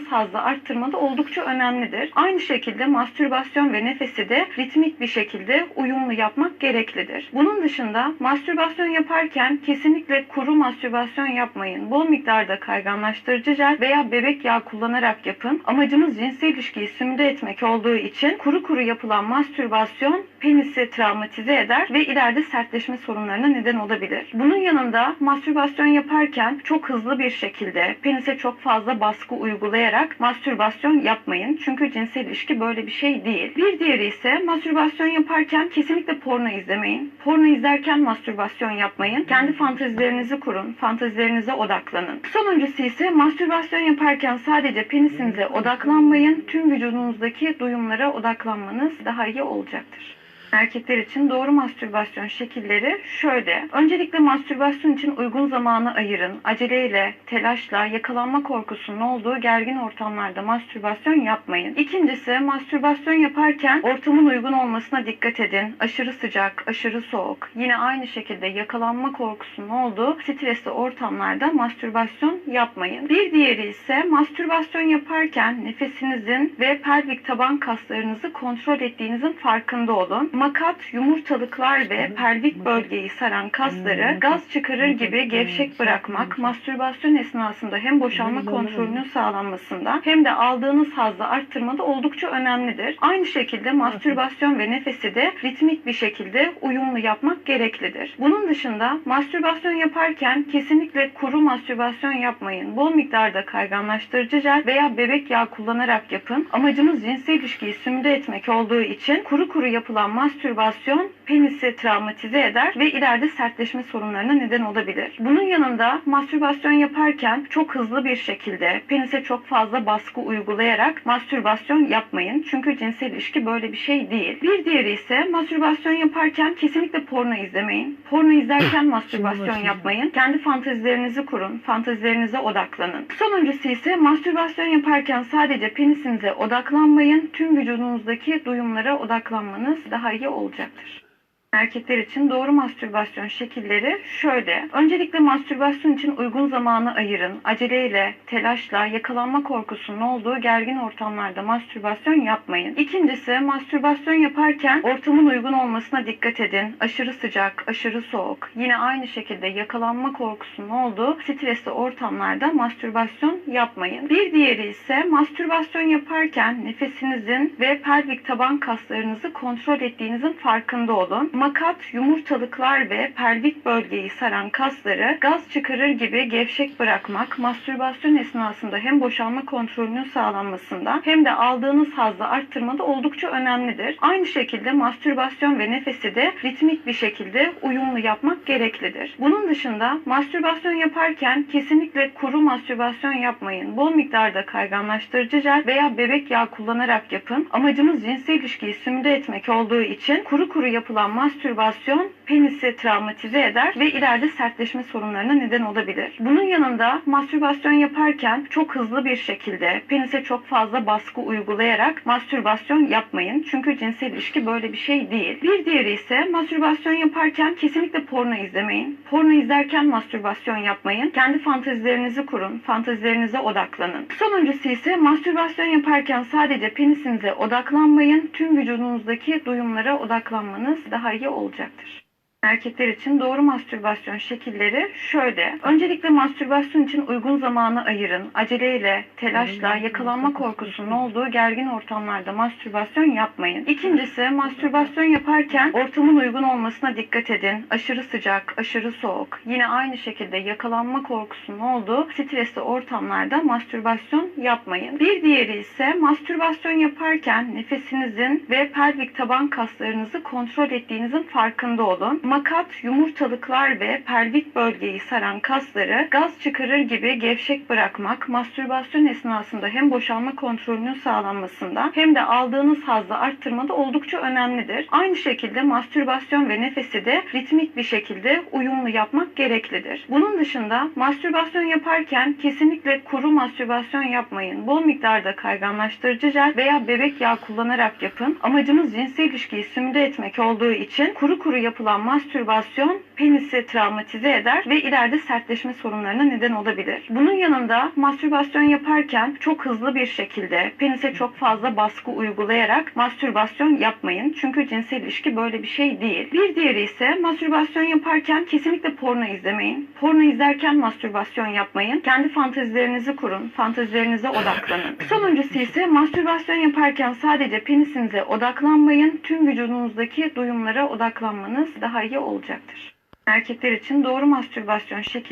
hazzı arttırmada oldukça önemlidir. Aynı şekilde mastürbasyon ve nefesi de ritmik bir şekilde uyumlu yapmak gereklidir. Bunun dışında mastürbasyon yaparken kesinlikle kuru mastürbasyon yapmayın. Bol miktarda kayganlaştırıcı jel veya bebek yağı kullanarak yapın. Amacımız cinsel ilişkiyi simüle etmek olduğu için kuru kuru yapılan mastürbasyon penisi travmatize eder ve ileride sertleşme sorunlarına neden olabilir. Bunun yanında mastürbasyon yaparken çok hızlı bir şekilde penise çok fazla baskı uygulayarak mastürbasyon yapmayın. Çünkü cinsel ilişki böyle bir şey değil. Bir diğeri ise mastürbasyon yaparken kesinlikle porno izlemeyin. Porno izlerken mastürbasyon yapmayın. Kendi fantezilerinizi kurun. Fantezilerinize odaklanın. Sonuncusu ise mastürbasyon yaparken sadece penisinize odaklanmayın. Tüm vücudunuzdaki duyumlara odaklanmanız daha iyi olacaktır. Erkekler için doğru mastürbasyon şekilleri şöyle. Öncelikle mastürbasyon için uygun zamanı ayırın. Aceleyle, telaşla, yakalanma korkusunun olduğu gergin ortamlarda mastürbasyon yapmayın. İkincisi mastürbasyon yaparken ortamın uygun olmasına dikkat edin. Aşırı sıcak, aşırı soğuk. Yine aynı şekilde yakalanma korkusunun olduğu stresli ortamlarda mastürbasyon yapmayın. Bir diğeri ise mastürbasyon yaparken nefesinizin ve pelvik taban kaslarınızı kontrol ettiğinizin farkında olun makat, yumurtalıklar ve pelvik bölgeyi saran kasları gaz çıkarır gibi gevşek bırakmak mastürbasyon esnasında hem boşalma kontrolünün sağlanmasında hem de aldığınız hazzı arttırmada oldukça önemlidir. Aynı şekilde mastürbasyon ve nefesi de ritmik bir şekilde uyumlu yapmak gereklidir. Bunun dışında mastürbasyon yaparken kesinlikle kuru mastürbasyon yapmayın. Bol miktarda kayganlaştırıcı jel veya bebek yağı kullanarak yapın. Amacımız cinsel ilişkiyi simüle etmek olduğu için kuru kuru yapılan mastürbasyon penisi travmatize eder ve ileride sertleşme sorunlarına neden olabilir. Bunun yanında mastürbasyon yaparken çok hızlı bir şekilde penise çok fazla baskı uygulayarak mastürbasyon yapmayın. Çünkü cinsel ilişki böyle bir şey değil. Bir diğeri ise mastürbasyon yaparken kesinlikle porno izlemeyin. Porno izlerken mastürbasyon yapmayın. Kendi fantezilerinizi kurun. Fantezilerinize odaklanın. Sonuncusu ise mastürbasyon yaparken sadece penisinize odaklanmayın. Tüm vücudunuzdaki duyumlara odaklanmanız daha iyi olacaktır. Erkekler için doğru mastürbasyon şekilleri şöyle. Öncelikle mastürbasyon için uygun zamanı ayırın. Aceleyle, telaşla, yakalanma korkusunun olduğu gergin ortamlarda mastürbasyon yapmayın. İkincisi mastürbasyon yaparken ortamın uygun olmasına dikkat edin. Aşırı sıcak, aşırı soğuk. Yine aynı şekilde yakalanma korkusunun olduğu stresli ortamlarda mastürbasyon yapmayın. Bir diğeri ise mastürbasyon yaparken nefesinizin ve pelvik taban kaslarınızı kontrol ettiğinizin farkında olun makat, yumurtalıklar ve pelvik bölgeyi saran kasları gaz çıkarır gibi gevşek bırakmak mastürbasyon esnasında hem boşalma kontrolünün sağlanmasında hem de aldığınız hazzı arttırmada oldukça önemlidir. Aynı şekilde mastürbasyon ve nefesi de ritmik bir şekilde uyumlu yapmak gereklidir. Bunun dışında mastürbasyon yaparken kesinlikle kuru mastürbasyon yapmayın. Bol miktarda kayganlaştırıcı jel veya bebek yağı kullanarak yapın. Amacımız cinsel ilişkiyi simüle etmek olduğu için kuru kuru yapılan mastürbasyon mastürbasyon penisi travmatize eder ve ileride sertleşme sorunlarına neden olabilir. Bunun yanında mastürbasyon yaparken çok hızlı bir şekilde penise çok fazla baskı uygulayarak mastürbasyon yapmayın. Çünkü cinsel ilişki böyle bir şey değil. Bir diğeri ise mastürbasyon yaparken kesinlikle porno izlemeyin. Porno izlerken mastürbasyon yapmayın. Kendi fantezilerinizi kurun. Fantezilerinize odaklanın. Sonuncusu ise mastürbasyon yaparken sadece penisinize odaklanmayın. Tüm vücudunuzdaki duyumlara odaklanmanız daha iyi olacaktır. Erkekler için doğru mastürbasyon şekilleri şöyle. Öncelikle mastürbasyon için uygun zamanı ayırın. Aceleyle, telaşla, yakalanma korkusunun olduğu gergin ortamlarda mastürbasyon yapmayın. İkincisi mastürbasyon yaparken ortamın uygun olmasına dikkat edin. Aşırı sıcak, aşırı soğuk. Yine aynı şekilde yakalanma korkusunun olduğu stresli ortamlarda mastürbasyon yapmayın. Bir diğeri ise mastürbasyon yaparken nefesinizin ve pelvik taban kaslarınızı kontrol ettiğinizin farkında olun makat, yumurtalıklar ve pelvik bölgeyi saran kasları gaz çıkarır gibi gevşek bırakmak mastürbasyon esnasında hem boşalma kontrolünün sağlanmasında hem de aldığınız hazzı arttırmada oldukça önemlidir. Aynı şekilde mastürbasyon ve nefesi de ritmik bir şekilde uyumlu yapmak gereklidir. Bunun dışında mastürbasyon yaparken kesinlikle kuru mastürbasyon yapmayın. Bol miktarda kayganlaştırıcı jel veya bebek yağı kullanarak yapın. Amacımız cinsel ilişkiyi simüle etmek olduğu için kuru kuru yapılan mastürbasyon mastürbasyon penisi travmatize eder ve ileride sertleşme sorunlarına neden olabilir. Bunun yanında mastürbasyon yaparken çok hızlı bir şekilde penise çok fazla baskı uygulayarak mastürbasyon yapmayın. Çünkü cinsel ilişki böyle bir şey değil. Bir diğeri ise mastürbasyon yaparken kesinlikle porno izlemeyin. Porno izlerken mastürbasyon yapmayın. Kendi fantezilerinizi kurun. Fantezilerinize odaklanın. Sonuncusu ise mastürbasyon yaparken sadece penisinize odaklanmayın. Tüm vücudunuzdaki duyumlara odaklanmanız daha iyi olacaktır. Erkekler için doğru mastürbasyon şekli